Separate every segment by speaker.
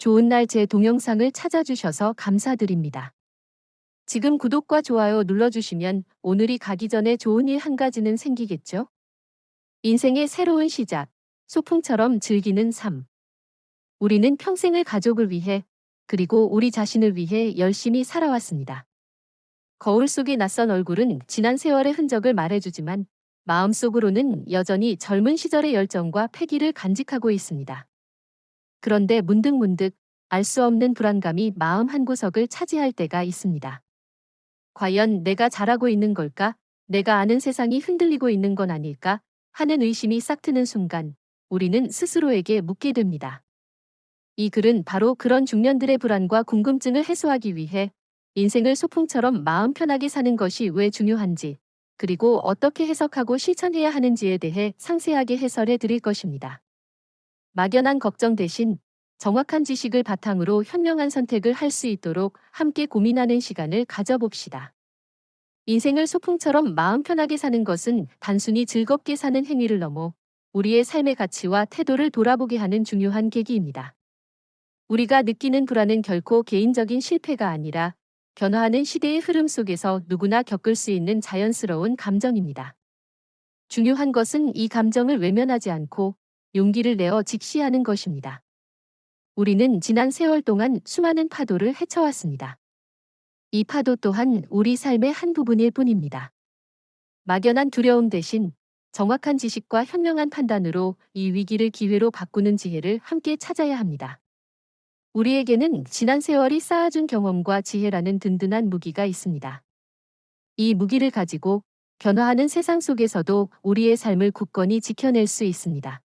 Speaker 1: 좋은 날 제 동영상을 찾아주셔서 감사드립니다. 지금 구독과 좋아요 눌러주시면 오늘이 가기 전에 좋은 일 한 가지는 생기겠죠? 인생의 새로운 시작, 소풍처럼 즐기는 삶. 우리는 평생을 가족을 위해, 그리고 우리 자신을 위해 열심히 살아왔습니다. 거울 속의 낯선 얼굴은 지난 세월의 흔적을 말해주지만 마음속으로는 여전히 젊은 시절의 열정과 패기를 간직하고 있습니다. 그런데 문득문득 알 수 없는 불안감이 마음 한구석을 차지할 때가 있습니다. 과연 내가 잘하고 있는 걸까? 내가 아는 세상이 흔들리고 있는 건 아닐까? 하는 의심이 싹 트는 순간 우리는 스스로에게 묻게 됩니다. 이 글은 바로 그런 중년들의 불안과 궁금증을 해소하기 위해 인생을 소풍처럼 마음 편하게 사는 것이 왜 중요한지, 그리고 어떻게 해석하고 실천해야 하는지에 대해 상세하게 해설해 드릴 것입니다. 막연한 걱정 대신 정확한 지식을 바탕으로 현명한 선택을 할 수 있도록 함께 고민하는 시간을 가져봅시다. 인생을 소풍처럼 마음 편하게 사는 것은 단순히 즐겁게 사는 행위를 넘어 우리의 삶의 가치와 태도를 돌아보게 하는 중요한 계기입니다. 우리가 느끼는 불안은 결코 개인적인 실패가 아니라 변화하는 시대의 흐름 속에서 누구나 겪을 수 있는 자연스러운 감정입니다. 중요한 것은 이 감정을 외면하지 않고 용기를 내어 직시하는 것입니다. 우리는 지난 세월 동안 수많은 파도를 헤쳐왔습니다. 이 파도 또한 우리 삶의 한 부분일 뿐입니다. 막연한 두려움 대신 정확한 지식과 현명한 판단으로 이 위기를 기회로 바꾸는 지혜를 함께 찾아야 합니다. 우리에게는 지난 세월이 쌓아준 경험과 지혜라는 든든한 무기가 있습니다. 이 무기를 가지고 변화하는 세상 속에서도 우리의 삶을 굳건히 지켜낼 수 있습니다.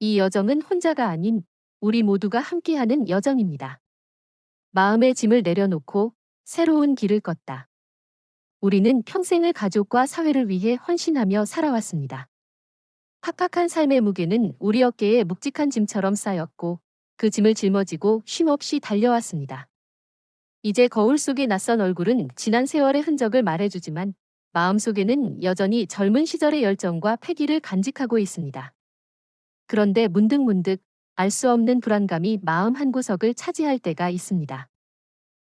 Speaker 1: 이 여정은 혼자가 아닌 우리 모두가 함께하는 여정입니다. 마음의 짐을 내려놓고 새로운 길을 걷다. 우리는 평생을 가족과 사회를 위해 헌신하며 살아왔습니다. 팍팍한 삶의 무게는 우리 어깨에 묵직한 짐처럼 쌓였고 그 짐을 짊어지고 쉼없이 달려왔습니다. 이제 거울 속의 낯선 얼굴은 지난 세월의 흔적을 말해주지만 마음속에는 여전히 젊은 시절의 열정과 패기를 간직하고 있습니다. 그런데 문득문득 알 수 없는 불안감이 마음 한구석을 차지할 때가 있습니다.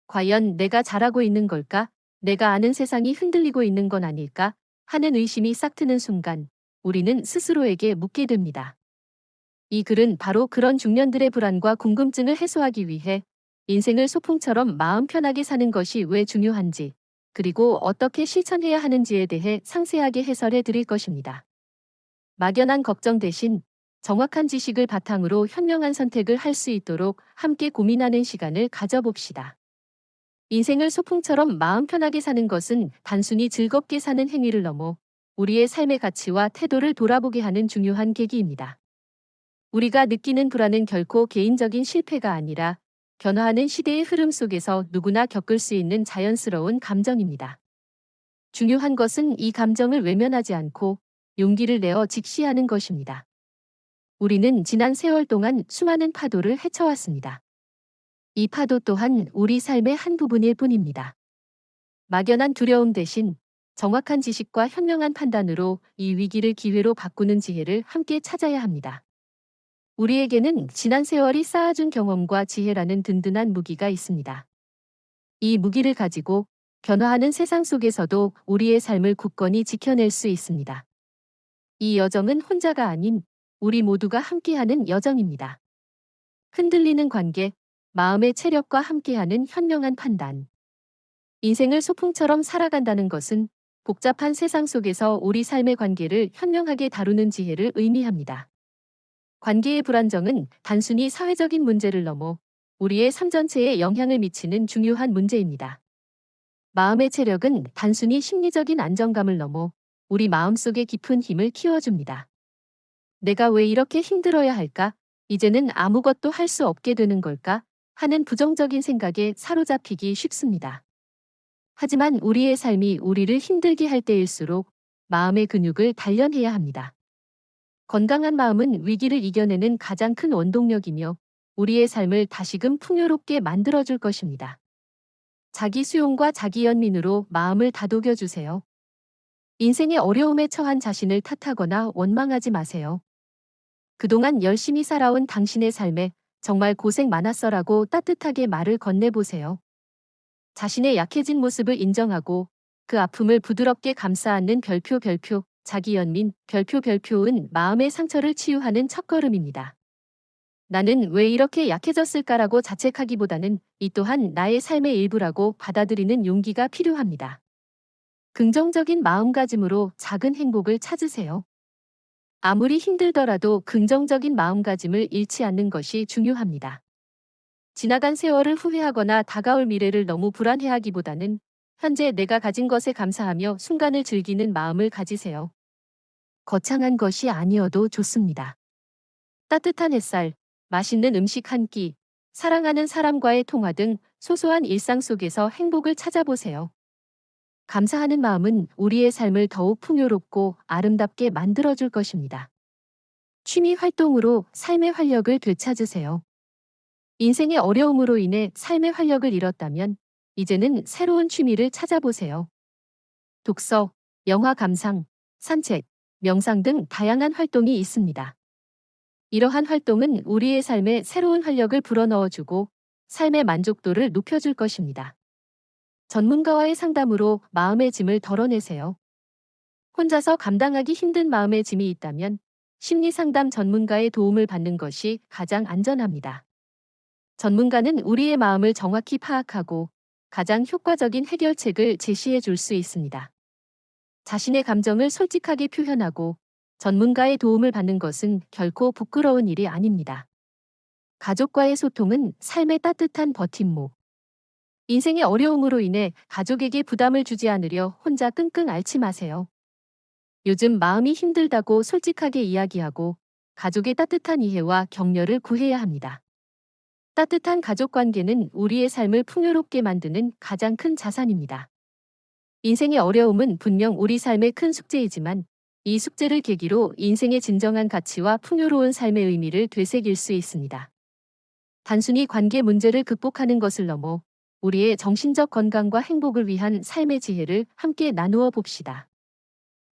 Speaker 1: 과연 내가 잘하고 있는 걸까? 내가 아는 세상이 흔들리고 있는 건 아닐까? 하는 의심이 싹 트는 순간 우리는 스스로에게 묻게 됩니다. 이 글은 바로 그런 중년들의 불안과 궁금증을 해소하기 위해 인생을 소풍처럼 마음 편하게 사는 것이 왜 중요한지, 그리고 어떻게 실천해야 하는지에 대해 상세하게 해설해 드릴 것입니다. 막연한 걱정 대신 정확한 지식을 바탕으로 현명한 선택을 할 수 있도록 함께 고민하는 시간을 가져봅시다. 인생을 소풍처럼 마음 편하게 사는 것은 단순히 즐겁게 사는 행위를 넘어 우리의 삶의 가치와 태도를 돌아보게 하는 중요한 계기입니다. 우리가 느끼는 불안은 결코 개인적인 실패가 아니라 변화하는 시대의 흐름 속에서 누구나 겪을 수 있는 자연스러운 감정입니다. 중요한 것은 이 감정을 외면하지 않고 용기를 내어 직시하는 것입니다. 우리는 지난 세월 동안 수많은 파도를 헤쳐왔습니다. 이 파도 또한 우리 삶의 한 부분일 뿐입니다. 막연한 두려움 대신 정확한 지식과 현명한 판단으로 이 위기를 기회로 바꾸는 지혜를 함께 찾아야 합니다. 우리에게는 지난 세월이 쌓아준 경험과 지혜라는 든든한 무기가 있습니다. 이 무기를 가지고 변화하는 세상 속에서도 우리의 삶을 굳건히 지켜낼 수 있습니다. 이 여정은 혼자가 아닌 우리 모두가 함께하는 여정입니다. 흔들리는 관계, 마음의 체력과 함께하는 현명한 판단. 인생을 소풍처럼 살아간다는 것은 복잡한 세상 속에서 우리 삶의 관계를 현명하게 다루는 지혜를 의미합니다. 관계의 불안정은 단순히 사회적인 문제를 넘어 우리의 삶 전체에 영향을 미치는 중요한 문제입니다. 마음의 체력은 단순히 심리적인 안정감을 넘어 우리 마음속의 깊은 힘을 키워줍니다. 내가 왜 이렇게 힘들어야 할까? 이제는 아무것도 할 수 없게 되는 걸까? 하는 부정적인 생각에 사로잡히기 쉽습니다. 하지만 우리의 삶이 우리를 힘들게 할 때일수록 마음의 근육을 단련해야 합니다. 건강한 마음은 위기를 이겨내는 가장 큰 원동력이며 우리의 삶을 다시금 풍요롭게 만들어줄 것입니다. 자기 수용과 자기 연민으로 마음을 다독여 주세요. 인생의 어려움에 처한 자신을 탓하거나 원망하지 마세요. 그동안 열심히 살아온 당신의 삶에 정말 고생 많았어라고 따뜻하게 말을 건네보세요. 자신의 약해진 모습을 인정하고 그 아픔을 부드럽게 감싸 안는 별표 별표 자기 연민 별표 별표은 마음의 상처를 치유하는 첫걸음입니다. 나는 왜 이렇게 약해졌을까라고 자책하기보다는 이 또한 나의 삶의 일부라고 받아들이는 용기가 필요합니다. 긍정적인 마음가짐으로 작은 행복을 찾으세요. 아무리 힘들더라도 긍정적인 마음가짐을 잃지 않는 것이 중요합니다. 지나간 세월을 후회하거나 다가올 미래를 너무 불안해하기보다는 현재 내가 가진 것에 감사하며 순간을 즐기는 마음을 가지세요. 거창한 것이 아니어도 좋습니다. 따뜻한 햇살, 맛있는 음식 한 끼, 사랑하는 사람과의 통화 등 소소한 일상 속에서 행복을 찾아보세요. 감사하는 마음은 우리의 삶을 더욱 풍요롭고 아름답게 만들어줄 것입니다. 취미 활동으로 삶의 활력을 되찾으세요. 인생의 어려움으로 인해 삶의 활력을 잃었다면 이제는 새로운 취미를 찾아보세요. 독서, 영화 감상, 산책, 명상 등 다양한 활동이 있습니다. 이러한 활동은 우리의 삶에 새로운 활력을 불어넣어주고 삶의 만족도를 높여줄 것입니다. 전문가와의 상담으로 마음의 짐을 덜어내세요. 혼자서 감당하기 힘든 마음의 짐이 있다면 심리상담 전문가의 도움을 받는 것이 가장 안전합니다. 전문가는 우리의 마음을 정확히 파악하고 가장 효과적인 해결책을 제시해 줄 수 있습니다. 자신의 감정을 솔직하게 표현하고 전문가의 도움을 받는 것은 결코 부끄러운 일이 아닙니다. 가족과의 소통은 삶의 따뜻한 버팀목. 인생의 어려움으로 인해 가족에게 부담을 주지 않으려 혼자 끙끙 앓지 마세요. 요즘 마음이 힘들다고 솔직하게 이야기하고 가족의 따뜻한 이해와 격려를 구해야 합니다. 따뜻한 가족 관계는 우리의 삶을 풍요롭게 만드는 가장 큰 자산입니다. 인생의 어려움은 분명 우리 삶의 큰 숙제이지만 이 숙제를 계기로 인생의 진정한 가치와 풍요로운 삶의 의미를 되새길 수 있습니다. 단순히 관계 문제를 극복하는 것을 넘어 우리의 정신적 건강과 행복을 위한 삶의 지혜를 함께 나누어 봅시다.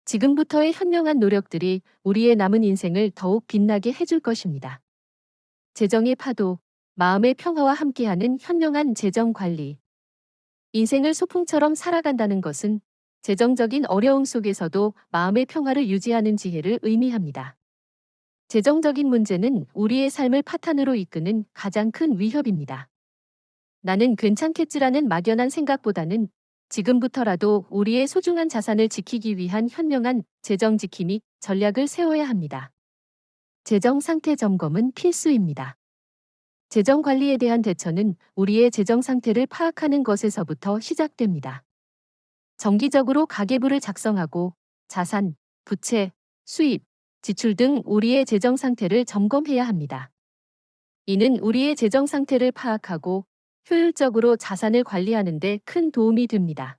Speaker 1: 지금부터의 현명한 노력들이 우리의 남은 인생을 더욱 빛나게 해줄 것입니다. 재정의 파도, 마음의 평화와 함께하는 현명한 재정 관리. 인생을 소풍처럼 살아간다는 것은 재정적인 어려움 속에서도 마음의 평화를 유지하는 지혜를 의미합니다. 재정적인 문제는 우리의 삶을 파탄으로 이끄는 가장 큰 위협입니다. 나는 괜찮겠지라는 막연한 생각보다는 지금부터라도 우리의 소중한 자산을 지키기 위한 현명한 재정 지킴이 전략을 세워야 합니다. 재정 상태 점검은 필수입니다. 재정 관리에 대한 대처는 우리의 재정 상태를 파악하는 것에서부터 시작됩니다. 정기적으로 가계부를 작성하고 자산, 부채, 수입, 지출 등 우리의 재정 상태를 점검해야 합니다. 이는 우리의 재정 상태를 파악하고 효율적으로 자산을 관리하는 데 큰 도움이 됩니다.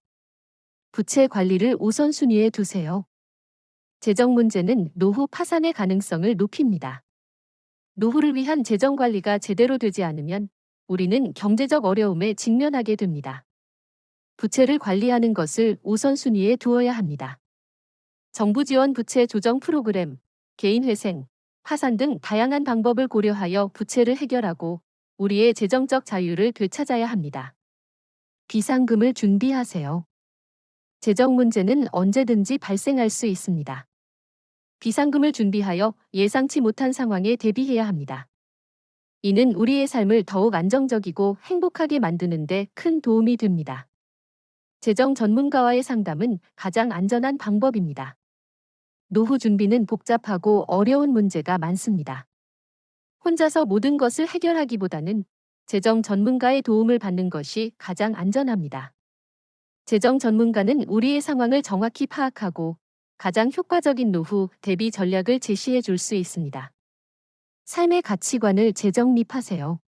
Speaker 1: 부채 관리를 우선순위에 두세요. 재정 문제는 노후 파산의 가능성을 높입니다. 노후를 위한 재정 관리가 제대로 되지 않으면 우리는 경제적 어려움에 직면하게 됩니다. 부채를 관리하는 것을 우선순위에 두어야 합니다. 정부 지원 부채 조정 프로그램, 개인 회생, 파산 등 다양한 방법을 고려하여 부채를 해결하고 우리의 재정적 자유를 되찾아야 합니다. 비상금을 준비하세요. 재정 문제는 언제든지 발생할 수 있습니다. 비상금을 준비하여 예상치 못한 상황에 대비해야 합니다. 이는 우리의 삶을 더욱 안정적이고 행복하게 만드는데 큰 도움이 됩니다. 재정 전문가와의 상담은 가장 안전한 방법입니다. 노후 준비는 복잡하고 어려운 문제가 많습니다. 혼자서 모든 것을 해결하기보다는 재정 전문가의 도움을 받는 것이 가장 안전합니다. 재정 전문가는 우리의 상황을 정확히 파악하고 가장 효과적인 노후 대비 전략을 제시해 줄 수 있습니다. 삶의 가치관을 재정립하세요.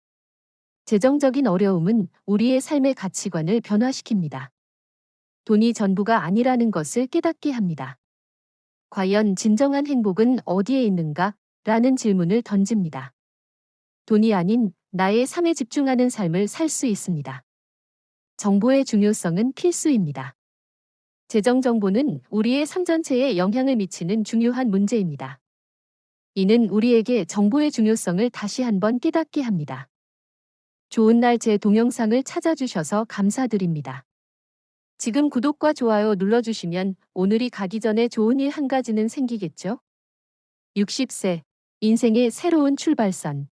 Speaker 1: 재정적인 어려움은 우리의 삶의 가치관을 변화시킵니다. 돈이 전부가 아니라는 것을 깨닫게 합니다. 과연 진정한 행복은 어디에 있는가? 라는 질문을 던집니다. 돈이 아닌 나의 삶에 집중하는 삶을 살 수 있습니다. 정보의 중요성은 필수입니다. 재정 정보는 우리의 삶 전체에 영향을 미치는 중요한 문제입니다. 이는 우리에게 정보의 중요성을 다시 한번 깨닫게 합니다. 좋은 날 제 동영상을 찾아주셔서 감사드립니다. 지금 구독과 좋아요 눌러주시면 오늘이 가기 전에 좋은 일 한 가지는 생기겠죠? 60세. 인생의 새로운 출발선.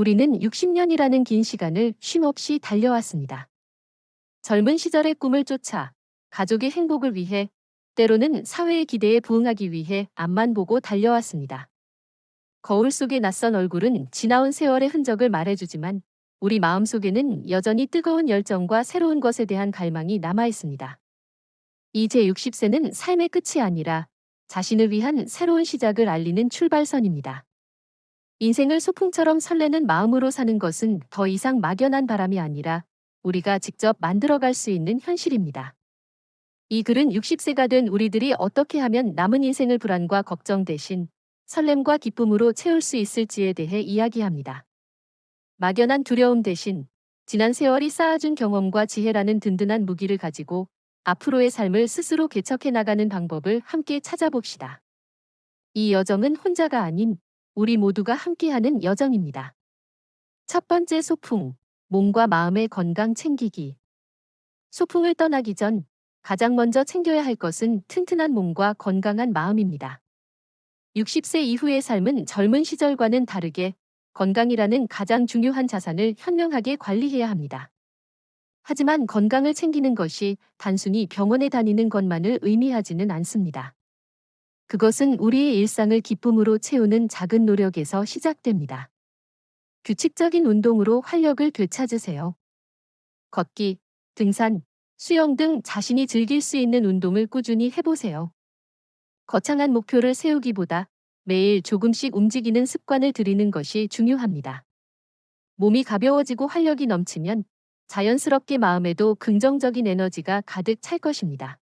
Speaker 1: 우리는 60년이라는 긴 시간을 쉼없이 달려왔습니다. 젊은 시절의 꿈을 쫓아 가족의 행복을 위해 때로는 사회의 기대에 부응하기 위해 앞만 보고 달려왔습니다. 거울 속의 낯선 얼굴은 지나온 세월의 흔적을 말해주지만 우리 마음속에는 여전히 뜨거운 열정과 새로운 것에 대한 갈망이 남아 있습니다. 이 제 60세는 삶의 끝이 아니라 자신을 위한 새로운 시작을 알리는 출발선입니다. 인생을 소풍처럼 설레는 마음으로 사는 것은 더 이상 막연한 바람이 아니라 우리가 직접 만들어갈 수 있는 현실입니다. 이 글은 60세가 된 우리들이 어떻게 하면 남은 인생을 불안과 걱정 대신 설렘과 기쁨으로 채울 수 있을지에 대해 이야기합니다. 막연한 두려움 대신 지난 세월이 쌓아준 경험과 지혜라는 든든한 무기를 가지고 앞으로의 삶을 스스로 개척해 나가는 방법을 함께 찾아봅시다. 이 여정은 혼자가 아닌 우리 모두가 함께하는 여정입니다. 첫 번째 소풍, 몸과 마음의 건강 챙기기. 소풍을 떠나기 전 가장 먼저 챙겨야 할 것은 튼튼한 몸과 건강한 마음입니다. 60세 이후의 삶은 젊은 시절과는 다르게 건강이라는 가장 중요한 자산을 현명하게 관리해야 합니다. 하지만 건강을 챙기는 것이 단순히 병원에 다니는 것만을 의미하지는 않습니다. 그것은 우리의 일상을 기쁨으로 채우는 작은 노력에서 시작됩니다. 규칙적인 운동으로 활력을 되찾으세요. 걷기, 등산, 수영 등 자신이 즐길 수 있는 운동을 꾸준히 해보세요. 거창한 목표를 세우기보다 매일 조금씩 움직이는 습관을 들이는 것이 중요합니다. 몸이 가벼워지고 활력이 넘치면 자연스럽게 마음에도 긍정적인 에너지가 가득 찰 것입니다.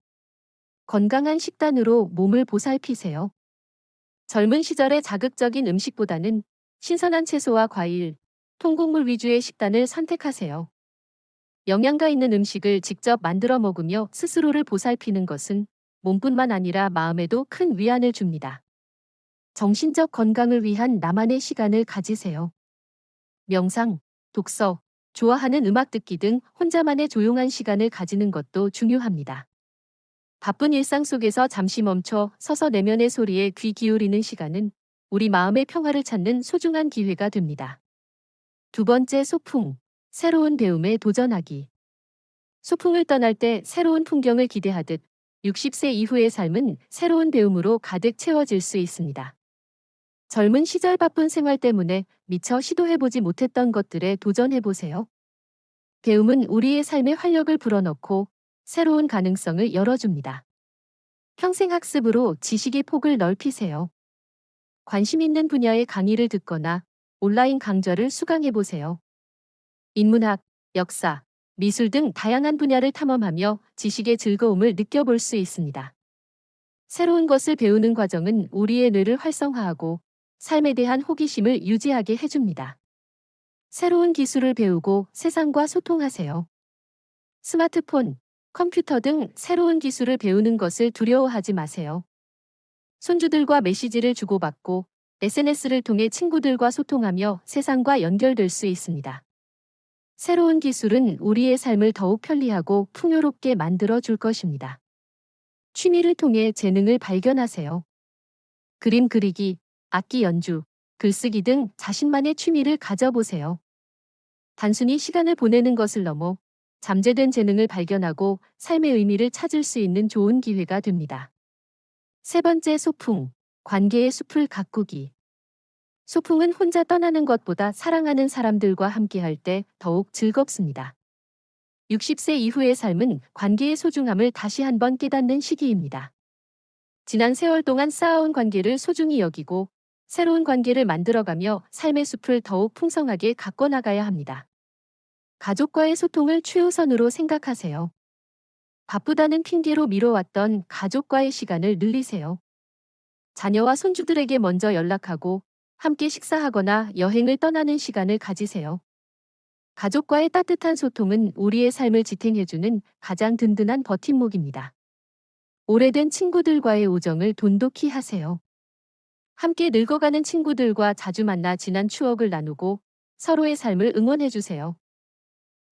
Speaker 1: 건강한 식단으로 몸을 보살피세요. 젊은 시절의 자극적인 음식보다는 신선한 채소와 과일, 통곡물 위주의 식단을 선택하세요. 영양가 있는 음식을 직접 만들어 먹으며 스스로를 보살피는 것은 몸뿐만 아니라 마음에도 큰 위안을 줍니다. 정신적 건강을 위한 나만의 시간을 가지세요. 명상, 독서, 좋아하는 음악 듣기 등 혼자만의 조용한 시간을 가지는 것도 중요합니다. 바쁜 일상 속에서 잠시 멈춰 서서 내면의 소리에 귀 기울이는 시간은 우리 마음의 평화를 찾는 소중한 기회가 됩니다. 두 번째 소풍, 새로운 배움에 도전하기. 소풍을 떠날 때 새로운 풍경을 기대하듯 60세 이후의 삶은 새로운 배움으로 가득 채워질 수 있습니다. 젊은 시절 바쁜 생활 때문에 미처 시도해보지 못했던 것들에 도전해보세요. 배움은 우리의 삶에 활력을 불어넣고 새로운 가능성을 열어줍니다. 평생 학습으로 지식의 폭을 넓히세요. 관심 있는 분야의 강의를 듣거나 온라인 강좌를 수강해 보세요. 인문학, 역사, 미술 등 다양한 분야를 탐험하며 지식의 즐거움을 느껴볼 수 있습니다. 새로운 것을 배우는 과정은 우리의 뇌를 활성화하고 삶에 대한 호기심을 유지하게 해줍니다. 새로운 기술을 배우고 세상과 소통하세요. 스마트폰, 컴퓨터 등 새로운 기술을 배우는 것을 두려워하지 마세요. 손주들과 메시지를 주고받고 SNS를 통해 친구들과 소통하며 세상과 연결될 수 있습니다. 새로운 기술은 우리의 삶을 더욱 편리하고 풍요롭게 만들어 줄 것입니다. 취미를 통해 재능을 발견하세요. 그림 그리기, 악기 연주, 글쓰기 등 자신만의 취미를 가져보세요. 단순히 시간을 보내는 것을 넘어 잠재된 재능을 발견하고 삶의 의미를 찾을 수 있는 좋은 기회가 됩니다. 세 번째 소풍, 관계의 숲을 가꾸기. 소풍은 혼자 떠나는 것보다 사랑하는 사람들과 함께할 때 더욱 즐겁습니다. 60세 이후의 삶은 관계의 소중함을 다시 한번 깨닫는 시기입니다. 지난 세월 동안 쌓아온 관계를 소중히 여기고 새로운 관계를 만들어가며 삶의 숲을 더욱 풍성하게 가꿔나가야 합니다. 가족과의 소통을 최우선으로 생각하세요. 바쁘다는 핑계로 미뤄왔던 가족과의 시간을 늘리세요. 자녀와 손주들에게 먼저 연락하고 함께 식사하거나 여행을 떠나는 시간을 가지세요. 가족과의 따뜻한 소통은 우리의 삶을 지탱해주는 가장 든든한 버팀목입니다. 오래된 친구들과의 우정을 돈독히 하세요. 함께 늙어가는 친구들과 자주 만나 지난 추억을 나누고 서로의 삶을 응원해주세요.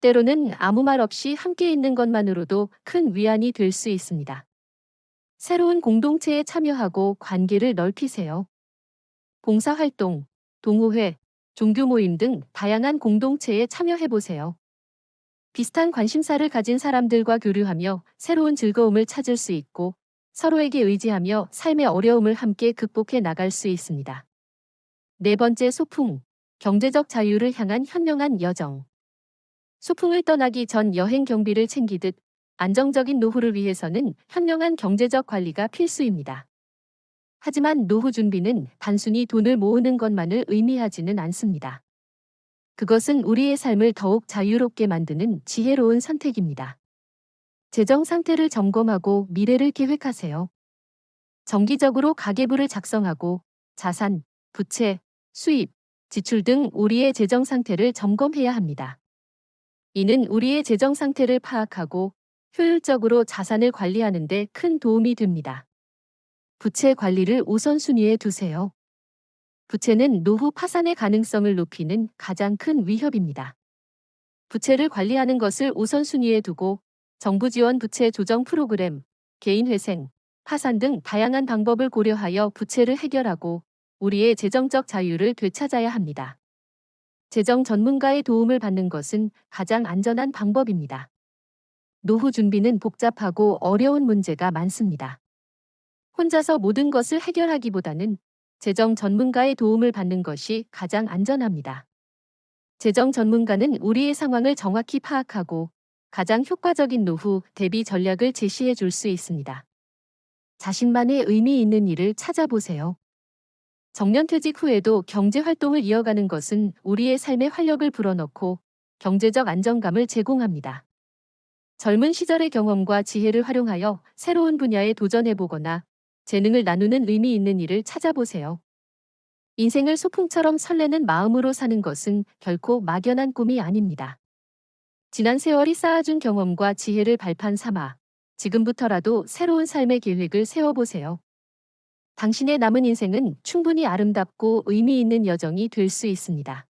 Speaker 1: 때로는 아무 말 없이 함께 있는 것만으로도 큰 위안이 될 수 있습니다. 새로운 공동체에 참여하고 관계를 넓히세요. 봉사활동, 동호회, 종교 모임 등 다양한 공동체에 참여해보세요. 비슷한 관심사를 가진 사람들과 교류하며 새로운 즐거움을 찾을 수 있고 서로에게 의지하며 삶의 어려움을 함께 극복해 나갈 수 있습니다. 네 번째 소풍, 경제적 자유를 향한 현명한 여정. 소풍을 떠나기 전 여행 경비를 챙기듯 안정적인 노후를 위해서는 현명한 경제적 관리가 필수입니다. 하지만 노후 준비는 단순히 돈을 모으는 것만을 의미하지는 않습니다. 그것은 우리의 삶을 더욱 자유롭게 만드는 지혜로운 선택입니다. 재정 상태를 점검하고 미래를 계획하세요. 정기적으로 가계부를 작성하고 자산, 부채, 수입, 지출 등 우리의 재정 상태를 점검해야 합니다. 이는 우리의 재정 상태를 파악하고 효율적으로 자산을 관리하는 데 큰 도움이 됩니다. 부채 관리를 우선순위에 두세요. 부채는 노후 파산의 가능성을 높이는 가장 큰 위협입니다. 부채를 관리하는 것을 우선순위에 두고 정부 지원 부채 조정 프로그램, 개인 회생, 파산 등 다양한 방법을 고려하여 부채를 해결하고 우리의 재정적 자유를 되찾아야 합니다. 재정 전문가의 도움을 받는 것은 가장 안전한 방법입니다. 노후 준비는 복잡하고 어려운 문제가 많습니다. 혼자서 모든 것을 해결하기보다는 재정 전문가의 도움을 받는 것이 가장 안전합니다. 재정 전문가는 우리의 상황을 정확히 파악하고 가장 효과적인 노후 대비 전략을 제시해 줄 수 있습니다. 자신만의 의미 있는 일을 찾아보세요. 정년퇴직 후에도 경제 활동을 이어가는 것은 우리의 삶에 활력을 불어넣고 경제적 안정감을 제공합니다. 젊은 시절의 경험과 지혜를 활용하여 새로운 분야에 도전해보거나 재능을 나누는 의미 있는 일을 찾아보세요. 인생을 소풍처럼 설레는 마음으로 사는 것은 결코 막연한 꿈이 아닙니다. 지난 세월이 쌓아준 경험과 지혜를 발판 삼아 지금부터라도 새로운 삶의 계획을 세워보세요. 당신의 남은 인생은 충분히 아름답고 의미 있는 여정이 될 수 있습니다.